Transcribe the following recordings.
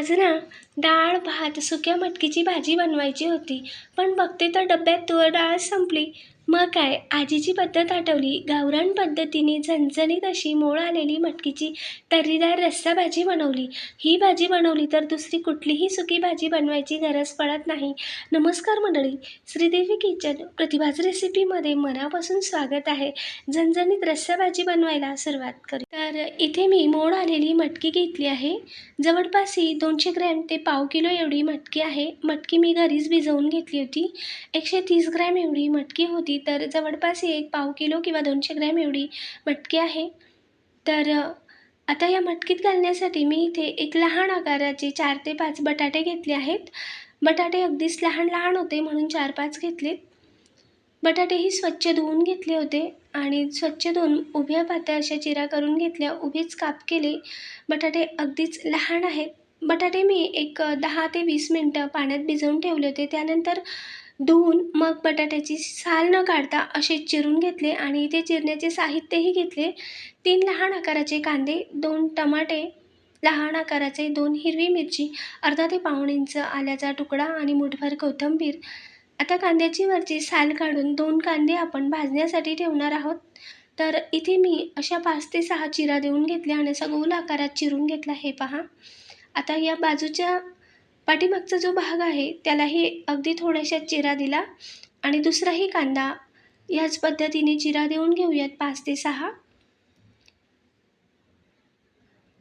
आज ना डाळ भात सुक्या मटकीची भाजी बनवायची होती. पण बघते तर डब्यात तूर डाळ संपली. मग काय? आजीची पद्धत आठवली. गावरान पद्धतीने झणझणीत अशी मोळ आलेली मटकीची तर्रीदार रस्सा भाजी बनवली. ही भाजी बनवली तर दुसरी कुठलीही सुकी भाजी बनवायची गरज पडत नाही. नमस्कार मंडळी. श्रीदेवी किचन प्रतिभाज रेसिपीमध्ये मनापासून स्वागत आहे. झणझणीत रस्सा भाजी बनवायला सुरुवात करू. तर इथे मी मोड आलेली मटकी घेतली आहे. जवळपास ही दोनशे ग्रॅम ते पाव किलो एवढी मटकी आहे. मटकी मी घरीच भिजवून घेतली होती. एकशे तीस ग्रॅम एवढी मटकी होती. तर जवळपास ही एक पाव किलो किंवा दोनशे ग्रॅम एवढी मटकी आहे. तर आता या मटकीत घालण्यासाठी मी इथे एक लहान आकाराचे चार ते पाच बटाटे घेतले आहेत. बटाटे अगदीच लहान लहान होते म्हणून चार पाच घेतलेत. बटाटेही स्वच्छ धुवून घेतले होते आणि स्वच्छ धुवून उभ्या पात्या अशा चिरा करून घेतल्या उभेच काप केले. बटाटे अगदीच लहान आहेत. बटाटे मी एक दहा ते वीस मिनटं पाण्यात भिजवून ठेवले होते. त्यानंतर धुवून मग बटाट्याची साल न काढता असे चिरून घेतले आणि इथे चिरण्याचे साहित्यही घेतले. तीन लहान आकाराचे कांदे दोन टमाटे लहान आकाराचे दोन हिरवी मिरची अर्धा ते पाऊण इंच आल्याचा तुकडा आणि मुठभर कोथिंबीर. आता कांद्याची वरची साल काढून दोन कांदे आपण भाजण्यासाठी ठेवणार आहोत. तर इथे मी अशा पाच ते सहा चिरा देऊन घेतल्या आणि असा गोल आकारात चिरून घेतला. हे पहा. आता या बाजूच्या पाठीमागचा जो भाग आहे त्यालाही अगदी थोड्याशा चिरा दिला आणि दुसराही कांदा याच पद्धतीने चिरा देऊन घेऊयात पाच ते सहा.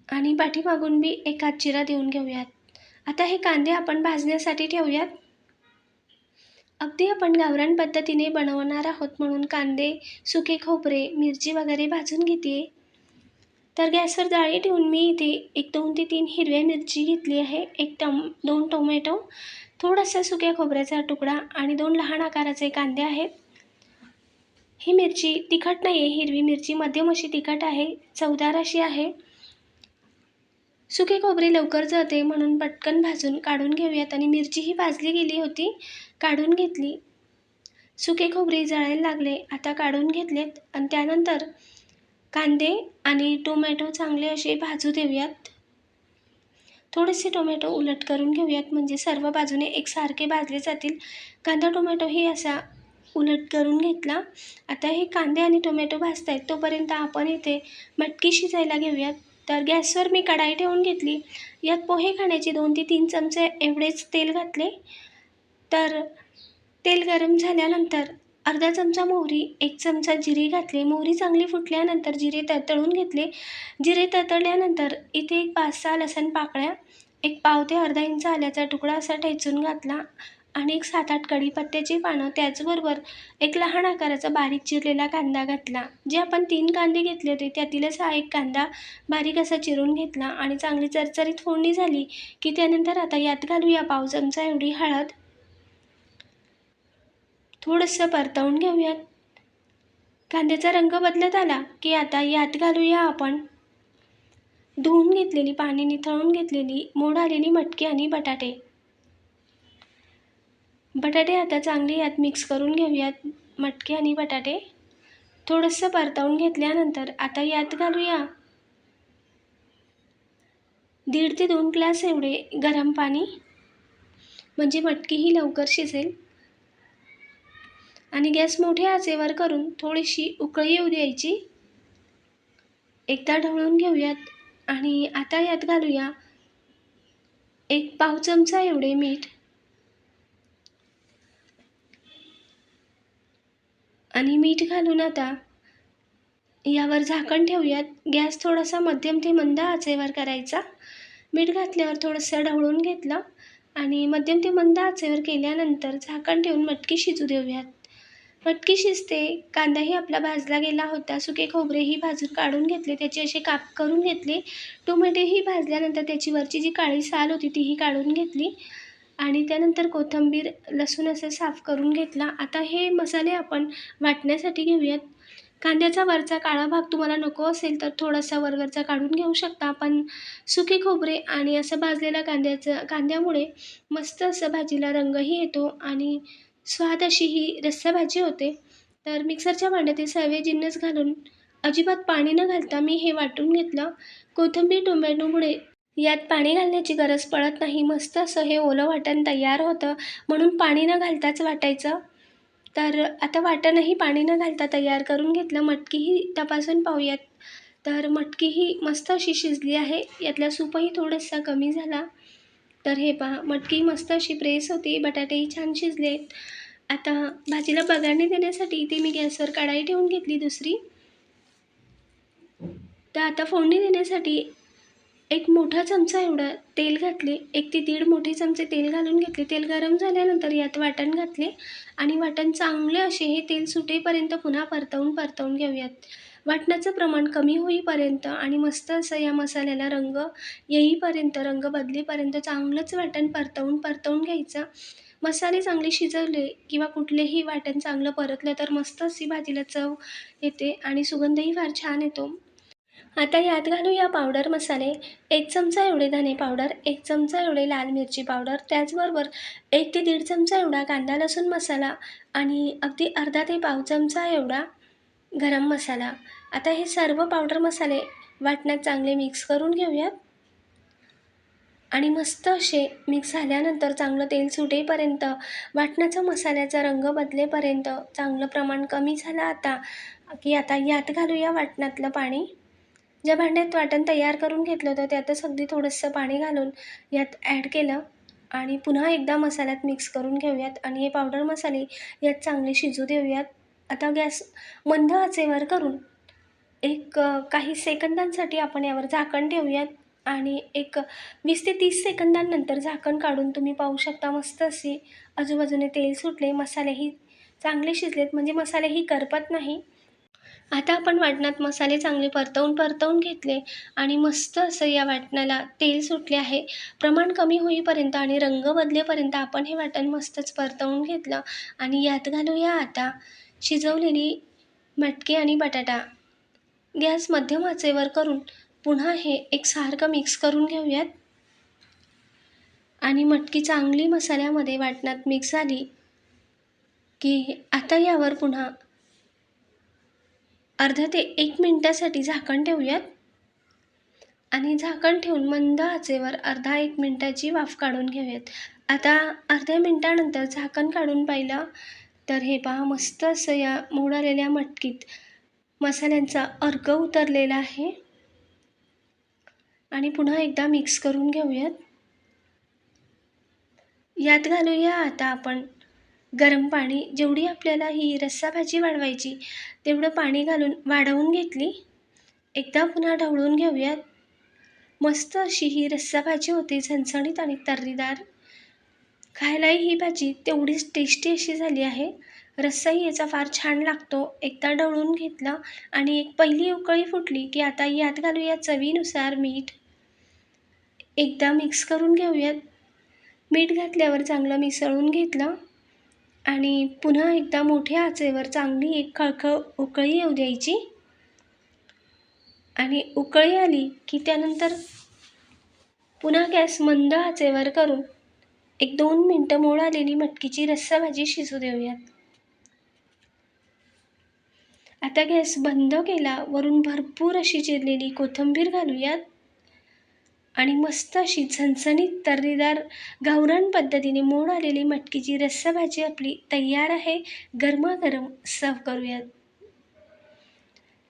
आणि पाठीमागून बी एकाच चिरा देऊन घेऊयात. आता हे कांदे आपण भाजण्यासाठी ठेवूयात. अगदी आपण गावरान पद्धतीने बनवणार आहोत म्हणून कांदे सुके खोबरे मिरची वगैरे भाजून घेते तर गॅसवर जाळी ठेवून मी इथे एक दोन ते तीन हिरव्या मिरची घेतली आहे. एक टम दोन टोमॅटो थोडासा सुक्या खोबऱ्याचा तुकडा आणि दोन लहान आकाराचे कांदे आहेत. ही मिरची तिखट नाही आहे हिरवी मिरची मध्यम अशी तिखट आहे चवदार अशी आहे. सुके खोबरे लवकर जाते म्हणून पटकन भाजून काढून घेऊयात आणि मिरची ही भाजली गेली होती काढून घेतली. सुके खोबरे जळायला लागले आता काढून घेतलेत आणि त्यानंतर कांदे आणि टोमॅटो चांगले असे भाजू देऊयात. थोडेसे टोमॅटो उलट करून घेऊयात म्हणजे सर्व बाजूने एकसारखे भाजले जातील. कांदा टोमॅटोही असा उलट करून घेतला. आता हे कांदे आणि टोमॅटो भाजत आहेत तोपर्यंत आपण इथे मटकी शिजायला घेऊयात. तर गॅसवर मी कढाई ठेवून घेतली. यात पोहे खाण्याचे दोन ते तीन चमचे एवढेच तेल घातले. तर तेल गरम झाल्यानंतर अर्धा चमचा मोहरी एक चमचा जिरे घातले. मोहरी चांगली फुटल्यानंतर जिरे तळतळून घेतले. जिरे तळतळल्यानंतर इथे एक पाच सहा लसण पाकळ्या एक पाव ते अर्धा इंच आल्याचा तुकडा असा ठेचून घातला आणि एक सात आठ कढीपत्त्याची पानं त्याचबरोबर एक लहान आकाराचा बारीक चिरलेला कांदा घातला. जे आपण तीन कांदे घेतले होते त्यातीलच हा एक कांदा बारीक असा चिरून घेतला आणि चांगली चरचरीत फोडणी झाली की त्यानंतर आता यात घालूया पाव चमचा एवढी हळद थोडंसं परतवून घेऊयात. कांद्याचा रंग बदलत आला की आता यात घालूया आपण. धुवून घेतलेली पाणी निथळून घेतलेली मोड आलेली मटकी आणि बटाटे. बटाटे आता चांगले यात मिक्स करून घेऊयात मटकी आणि बटाटे. थोडंसं परतवून घेतल्यानंतर आता यात घालूया. दीड ते दोन ग्लास एवढे गरम पाणी. म्हणजे मटकी ही लवकर शिजेल. आणि गॅस मोठ्या आचेवर करून थोडीशी उकळी येऊ द्यायची. एकदा ढवळून घेऊयात आणि आता यात घालूया एक पाव चमचा एवढे मीठ. आणि मीठ घालून आता यावर झाकण ठेवूयात. गॅस थोडासा मध्यम ते मंद आचेवर करायचा. मीठ घातल्यावर थोडंसं ढवळून घेतलं आणि मध्यम ते मंद आचेवर केल्यानंतर झाकण ठेवून मटकी शिजू देऊयात. मटकी शिजते कांदाही आपला भाजला गेला होता सुके खोबरेही भाजून काढून घेतले त्याचे असे काप करून घेतले टोमॅटोही भाजल्यानंतर त्याची वरची जी काळी साल होती तीही काढून घेतली आणि त्यानंतर कोथिंबीर लसूण असं साफ करून घेतला. आता हे मसाले आपण वाटण्यासाठी घेऊयात. कांद्याचा वरचा काळा भाग तुम्हाला नको असेल तर थोडासा वरवरचा काढून घेऊ शकता पण सुके खोबरे आणि असं भाजलेल्या कांद्याचं कांद्यामुळे मस्त असं भाजीला रंगही येतो आणि स्वाद अशी ही रस्साभाजी होते. तर मिक्सरच्या भांड्यातील सर्व जिन्नस घालून अजिबात पाणी न घालता मी हे वाटून घेतलं. कोथिंबीर टोमॅटोमुळे यात पाणी घालण्याची गरज पडत नाही. मस्त असं हे ओलं वाटण तयार होतं म्हणून पाणी न घालताच वाटायचं. तर आता वाटणही पाणी न घालता तयार करून घेतलं. मटकीही तपासून पाहूयात. तर मटकीही मस्त अशी शिजली आहे. यातला सूपही थोडासा कमी झाला. तर हे पहा मटकी मस्त अशी प्रेस होती बटाटेही छान शिजलेत. आता भाजीला बघारणी देण्यासाठी इथे मी गॅसवर कढाई ठेवून घेतली दुसरी. तर आता फोडणी देण्यासाठी एक मोठा चमचा एवढं तेल घातले एक ते दीड मोठे चमचे तेल घालून घेतले. तेल गरम झाल्यानंतर यात वाटण घातले आणि वाटण चांगले असे हे तेल सुटेपर्यंत पुन्हा परतवून परतवून घेऊयात. वाटणाचं प्रमाण कमी होईपर्यंत आणि मस्त असं या मसाल्याला रंग येईपर्यंत रंग बदलेपर्यंत चांगलंच वाटण परतवून परतवून घ्यायचं. मसाले चांगले शिजवले किंवा कुठलेही वाटण चांगलं परतलं तर मस्त अशी भाजीला चव येते आणि सुगंधही फार छान येतो. आता यात घालूया पावडर मसाले. एक चमचा एवढे धने पावडर एक चमचा एवढे लाल मिरची पावडर त्याचबरोबर एक ते दीड चमचा एवढा कांदा लसूण मसाला आणि अगदी अर्धा ते पाव चमचा एवढा गरम मसाला. आता हे सर्व पावडर मसाले वाटण्यात चांगले मिक्स करून घेऊयात. आणि मस्त असे मिक्स झाल्यानंतर चांगलं तेल सुटेपर्यंत वाटण्याचं मसाल्याचा रंग बदलेपर्यंत चांगलं प्रमाण कमी झालं आता की आता यात घालूया वाटणातलं पाणी. ज्या भांड्यात वाटण तयार करून घेतलं होतं त्यातच अगदी थोडंसं पाणी घालून यात ॲड केलं. आणि पुन्हा एकदा मसाल्यात मिक्स करून घेऊयात. आणि हे पावडर मसाले यात चांगले शिजू देऊयात. आता गॅस मंद आचेवर करून एक काही सेकंदांसाठी आपण यावर झाकण ठेवूयात आणि एक वीस ते तीस सेकंदांनंतर झाकण काढून तुम्ही पाहू शकता मस्त असे आजूबाजूने तेल सुटले मसालेही चांगले शिजलेत म्हणजे मसालेही करपत नाही. आता आपण वाटणात मसाले चांगले परतवून परतवून घेतले आणि मस्त असं या वाटणाला तेल सुटले आहे. प्रमाण कमी होईपर्यंत आणि रंग बदलेपर्यंत आपण हे वाटण मस्तच परतवून घेतलं आणि यात घालूया आता. शिजवलेली मटकी आणि बटाटा. गॅस मध्यम आचेवर करून पुन्हा हे एकसारखं मिक्स करून घेऊयात. आणि मटकी चांगली मसाल्यामध्ये वाटणात मिक्स झाली की आता यावर पुन्हा अर्धा ते एक मिनटासाठी झाकण ठेवूयात. आणि झाकण ठेवून मंद आचेवर अर्धा एक मिनटाची वाफ काढून घेऊयात. आता अर्ध्या मिनटानंतर झाकण काढून पाहिलं तर हे पहा मस्त असं या मोड आलेल्या मटकीत मसाल्यांचा अर्क उतरलेला आहे. आणि पुन्हा एकदा मिक्स करून घेऊयात. यात घालूया आता आपण गरम पाणी. जेवढी आपल्याला ही रस्सा भाजी वाढवायची तेवढं पाणी घालून वाढवून घेतली. एकदा पुन्हा ढवळून घेऊयात. मस्त अशी ही रस्सा भाजी होती झणझणीत आणि तर्रीदार. खायलाही ही भाजी तेवढीच टेस्टी अशी झाली आहे. रस्साही याचा फार छान लागतो. एकदा ढवळून घेतलं आणि एक पहिली उकळी फुटली की आता यात घालूया चवीनुसार मीठ. एकदा मिक्स करून घेऊयात. मीठ घातल्यावर चांगलं मिसळून घेतलं आणि पुन्हा एकदा मोठ्या आचेवर चांगली एक खळखळ उकळी येऊ द्यायची. आणि उकळी आली की त्यानंतर पुन्हा गॅस मंद आचेवर करून एक दोन मिनटं मोड आलेली मटकीची रस्सा भाजी शिजू देऊयात. आता गॅस बंद केला वरून भरपूर अशी चिरलेली कोथिंबीर घालूयात. आणि मस्त अशी झणझणीत तर्रीदार गावरान पद्धतीने मोड आलेली मटकीची रस्सा भाजी आपली तयार आहे. गरमागरम सर्व करूयात.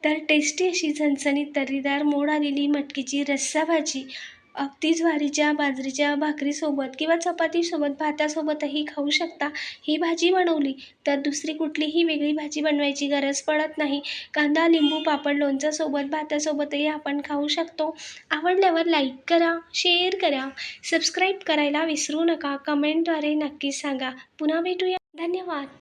तर टेस्टी अशी झणझणीत तर्रीदार मोड आलेली मटकीची रस्सा भाजी अगदी ज्वारीच्या बाजरीच्या भाकरीसोबत किंवा चपातीसोबत भातासोबतही खाऊ शकता. ही भाजी बनवली तर दुसरी कुठलीही वेगळी भाजी बनवायची गरज पडत नाही. कांदा लिंबू पापड लोणच्यासोबत भातासोबतही आपण खाऊ शकतो. आवडल्यावर लाईक करा शेअर करा सबस्क्राईब करायला विसरू नका. कमेंटद्वारे नक्की सांगा. पुन्हा भेटूया. धन्यवाद.